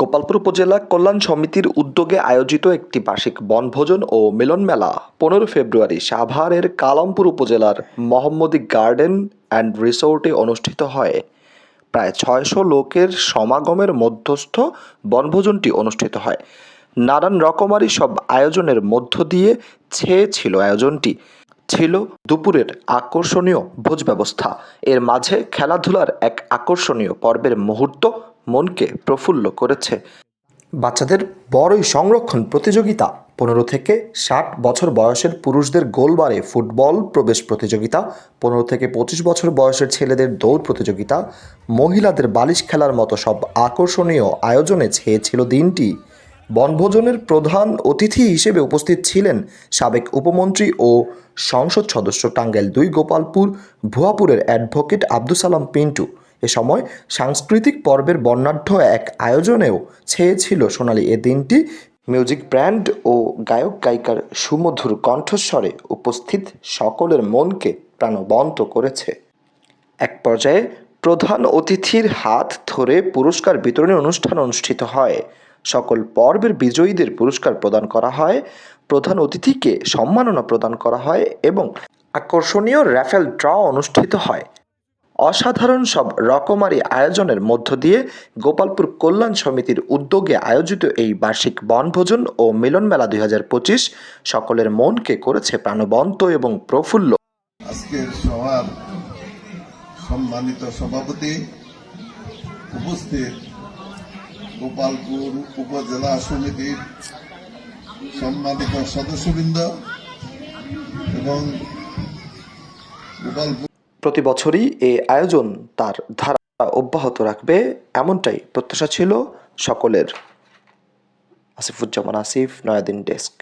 গোপালপুর উপজেলা কল্যাণ সমিতির উদ্যোগে আয়োজিত একটি বার্ষিক বনভোজন ও মিলন মেলা পনেরো ফেব্রুয়ারি সাভারের কালামপুর উপজেলার মোহাম্মদী গার্ডেন অ্যান্ড রিসোর্টে অনুষ্ঠিত হয়। প্রায় ছয়শো লোকের সমাগমের মধ্যস্থ বনভোজনটি অনুষ্ঠিত হয়। নানান রকমারি সব আয়োজনের মধ্য দিয়ে ছেয়ে ছিল আয়োজনটি। ছিল দুপুরের আকর্ষণীয় ভোজ ব্যবস্থা। এর মাঝে খেলাধুলার এক আকর্ষণীয় পর্বের মুহূর্ত মনকে প্রফুল্ল করেছে। বাচ্চাদের বড়ই সংরক্ষণ প্রতিযোগিতা। পনেরো থেকে ষাট বছর বয়সের পুরুষদের গোলবারে ফুটবল প্রবেশ প্রতিযোগিতা। পনেরো থেকে পঁচিশ বছর বয়সের ছেলেদের দৌড় প্রতিযোগিতা। মহিলাদের বালিশ খেলার মতো সব আকর্ষণীয় আয়োজনে ছেয়েছিল দিনটি। বনভোজনের প্রধান অতিথি হিসেবে উপস্থিত ছিলেন সাবেক উপমন্ত্রী ও সংসদ সদস্য টাঙ্গাইল দুই গোপালপুর, ভুয়াপুরের অ্যাডভোকেট আব্দুল সালাম পিন্টু। এ সময় সাংস্কৃতিক পর্বের বর্ণাঢ্য এক আয়োজনেও ছেয়েছিল সোনালি এ দিনটি। মিউজিক ব্র্যান্ড ও গায়ক গায়িকার সুমধুর কণ্ঠস্বরে উপস্থিত সকলের মনকে প্রাণবন্ত করেছে। এক পর্যায়ে প্রধান অতিথির হাত ধরে পুরস্কার বিতরণী অনুষ্ঠান অনুষ্ঠিত হয়। সকল পর্বের বিজয়ীদের পুরস্কার প্রদান করা হয়, প্রধান অতিথিকে সম্মাননা প্রদান করা হয় এবং আকর্ষণীয় র্যাফেল ড্র অনুষ্ঠিত হয়। অসাধারণ সব রকমারি আয়োজনের মধ্য দিয়ে গোপালপুর কল্যাণ সমিতির উদ্যোগে আয়োজিত এই বার্ষিক বনভোজন ও মিলন মেলা দুই হাজার পঁচিশ সকলের মনকে করেছে প্রাণবন্ত এবং প্রফুল্ল। আজকের সভার সম্মানিত সভাপতি উপস্থিত গোপালপুর উপজেলা সমিতির সম্মানিত সদস্যবৃন্দ এবং গোপালপুর প্রতি বছরই এ আয়োজন তার ধারা অব্যাহত রাখবে, এমনটাই প্রত্যাশা ছিল সকলের। আসিফুজ্জামান আসিফ, নয়াদিন ডেস্ক।